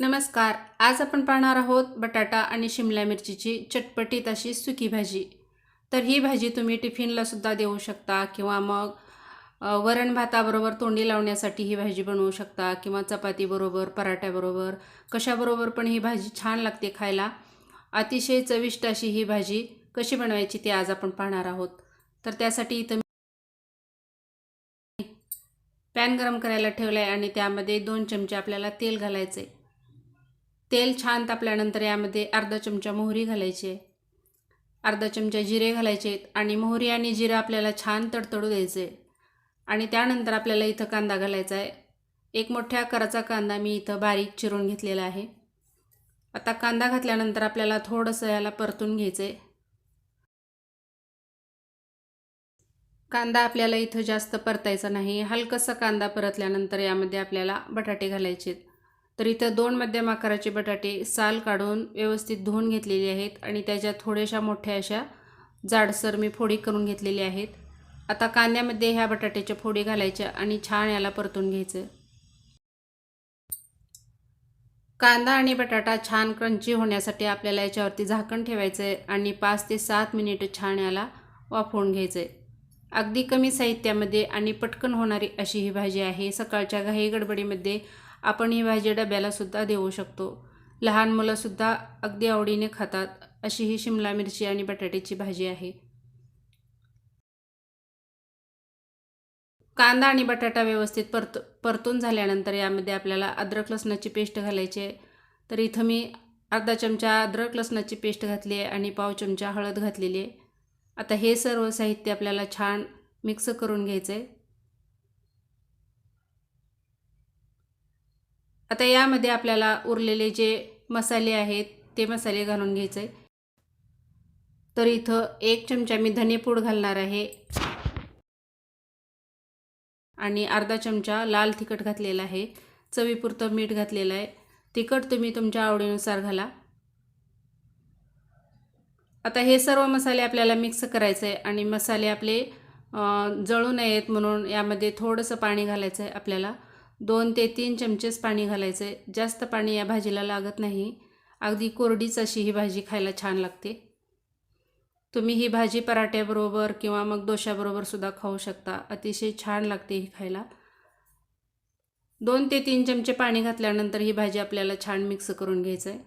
नमस्कार आज आपण पाहणार आहोत बटाटा आणि शिमला मिरचीची चटपटीत अशी सुकी भाजी. तर ही भाजी तुम्ही टिफिनला सुद्धा देऊ शकता किंवा मग वरण भाताबरोबर तोंडी लावण्यासाठी ही भाजी बनवू शकता किंवा चपातीबरोबर पराठ्याबरोबर कशाबरोबर पण ही भाजी छान लागते खायला. अतिशय चविष्ट अशी ही भाजी कशी बनवायची ती आज आपण पाहणार आहोत. तर त्यासाठी इथं पॅन गरम करायला ठेवलं आहे आणि त्यामध्ये दोन चमचे आपल्याला तेल घालायचे तेल छान तापल्यानंतर यामध्ये अर्धा चमचा मोहरी घालायची अर्धा चमचा जिरे घालायचे आहेत आणि मोहरी आणि जिरं आपल्याला छान तडतडू द्यायचे. आणि त्यानंतर आपल्याला इथं कांदा घालायचा आहे. एक मोठ्या आकाराचा कांदा मी इथं बारीक चिरून घेतलेला आहे. आता कांदा घातल्यानंतर आपल्याला थोडंसं याला परतून घ्यायचं आहे कांदा आपल्याला इथं जास्त परतायचा नाही. हलकसा कांदा परतल्यानंतर यामध्ये आपल्याला बटाटे घालायचे आहेत तर इथं दोन मध्यम आकाराचे बटाटे साल काढून व्यवस्थित धुवून घेतलेले आहेत आणि त्याच्या थोड्याशा मोठ्या अशा जाडसर मी फोडी करून घेतलेली आहेत. आता कांद्यामध्ये ह्या बटाट्याच्या फोडी घालायच्या आणि छान याला परतून घ्यायचं. कांदा आणि बटाटा छान क्रंची होण्यासाठी आपल्याला याच्यावरती झाकण ठेवायचं आहे आणि पाच ते सात मिनिटं छान याला वाफवून घ्यायचं आहे अगदी कमी साहित्यामध्ये आणि पटकन होणारी अशी ही भाजी आहे. सकाळच्या घाई गडबडीमध्ये आपण ही भाजी डब्यालासुद्धा देऊ शकतो. लहान मुलंसुद्धा अगदी आवडीने खातात अशी ही शिमला मिरची आणि बटाट्याची भाजी आहे. कांदा आणि बटाटा व्यवस्थित परत परतून झाल्यानंतर यामध्ये आपल्याला अद्रक लसणाची पेस्ट घालायची आहे. तर इथं मी अर्धा चमचा अद्रक लसणाची पेस्ट घातली आहे आणि पाव चमचा हळद घातलेली आहे. आता हे सर्व साहित्य आपल्याला छान मिक्स करून घ्यायचं आहे आता यामध्ये आपल्याला उरलेले जे मसाले आहेत ते मसाले घालून घ्यायचे. तर इथं एक चमचा मी धनेपूड घालणार आहे. आणि अर्धा चमचा लाल तिखट घातलेला आहे. चवीपुरतं मीठ घातलेलं आहे. तिखट तुम्ही तुमच्या आवडीनुसार घाला. आता हे सर्व मसाले आपल्याला मिक्स करायचं आहे आणि मसाले आपले जळू नयेत म्हणून यामध्ये थोडंसं पाणी घालायचं आहे आपल्याला. दोन ते तीन चमचेच पाणी घालायचं. आहे जास्त पाणी या भाजीला लागत नाही. अगदी कोरडीच अशी ही भाजी खायला छान लागते. तुम्ही ही भाजी पराठ्याबरोबर किंवा मग डोशाबरोबर सुद्धा खाऊ शकता. अतिशय छान लागते ही खायला. दोन ते तीन चमचे पाणी घातल्यानंतर ही भाजी आपल्याला छान मिक्स करून घ्यायचं आहे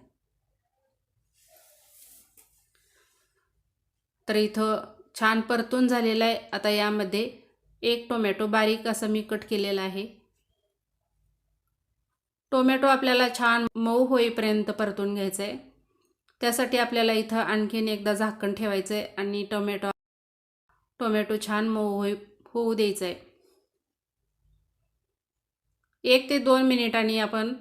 तर इथं छान परतून झालेलं आहे. आता यामध्ये एक टोमॅटो बारीक असं मी कट केलेला आहे. टोमॅटो आपल्याला छान मऊ होईपर्यंत परतून घ्यायचं. आहे त्यासाठी आपल्याला इथं आणखीन एकदा झाकण ठेवायचं आहे आणि टोमॅटो टोमॅटो छान मऊ होई होऊ द्यायचं. आहे एक ते दोन मिनिटांनी आपण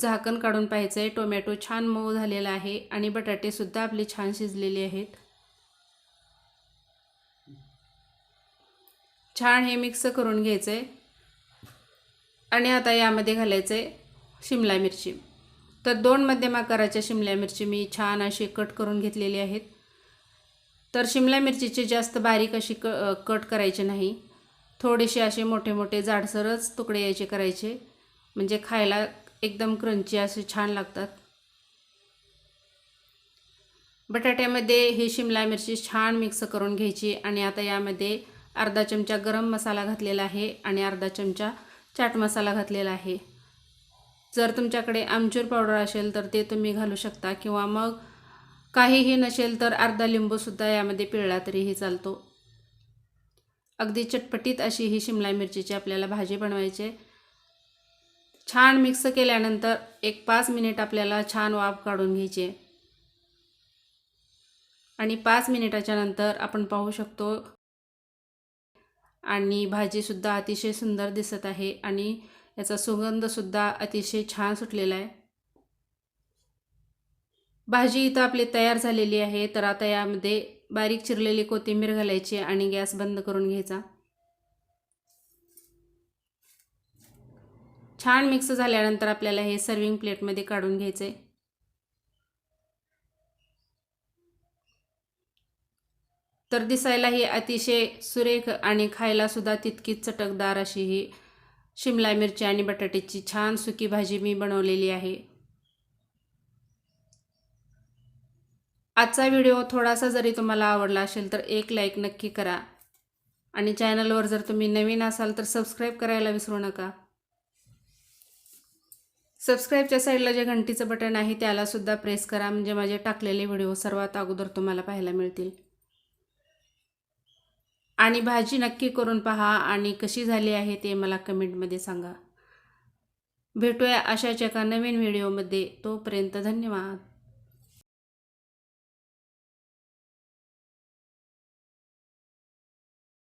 झाकण काढून पाहायचं. आहे टोमॅटो छान मऊ झालेला आहे आणि बटाटेसुद्धा आपले छान शिजलेले आहेत. छान हे मिक्स करून घ्यायचं. आहे आणि आता यामध्ये घालायचं आहे शिमला मिरची. तर दोन मध्यम आकाराच्या शिमला मिरची मी छान अशी कट करून घेतलेली आहेत. तर शिमला मिरचीचे जास्त बारीक अशी क कट करायचे नाही. थोडेसे असे मोठे मोठे जाडसरच तुकडे यायचे करायचे. म्हणजे खायला एकदम क्रंची असे छान लागतात. बटाट्यामध्ये ही शिमला मिरची छान मिक्स करून घ्यायची आणि आता यामध्ये अर्धा चमचा गरम मसाला घातलेला आहे आणि अर्धा चमचा चाट मसाला घातलेला आहे. जर तुमच्याकडे आमचूर पावडर असेल तर ते तुम्ही घालू शकता किंवा मग काहीही नसेल तर अर्धा लिंबूसुद्धा यामध्ये पिळला तरीही चालतो. अगदी चटपटीत अशी ही शिमला मिरचीची आपल्याला भाजी बनवायची छान मिक्स केल्यानंतर एक पाच मिनिट आपल्याला छान वाफ काढून घ्यायची आणि पाच मिनिटाच्या नंतर आपण पाहू शकतो आणि भाजीसुद्धा अतिशय सुंदर दिसत आहे आणि याचा सुगंधसुद्धा अतिशय छान सुटलेला आहे. भाजी इथं आपली तयार झालेली आहे. तर आता यामध्ये बारीक चिरलेली कोथिंबीर घालायची आणि गॅस बंद करून घ्यायचा. छान मिक्स झाल्यानंतर आपल्याला हे सर्विंग प्लेटमध्ये काढून घ्यायचे तर दिसायलाही अतिशय सुरेख आणि खायलासुद्धा तितकीच चटकदार अशी ही शिमला मिरची आणि बटाट्याची छान सुकी भाजी मी बनवलेली आहे. आजचा व्हिडिओ थोडासा जरी तुम्हाला आवडला असेल तर एक लाईक नक्की करा. आणि चॅनलवर जर तुम्ही नवीन असाल तर सबस्क्राईब करायला विसरू नका. सबस्क्राईबच्या साईडला जे घंटीचं बटन आहे त्यालासुद्धा प्रेस करा म्हणजे माझे टाकलेले व्हिडिओ सर्वात अगोदर तुम्हाला पाहायला मिळतील. आणि भाजी नक्की करून पहा आणि कशी झाली आहे ते मला कमेंटमध्ये सांगा. भेटूया अशाच एका नवीन व्हिडिओमध्ये. तोपर्यंत धन्यवाद.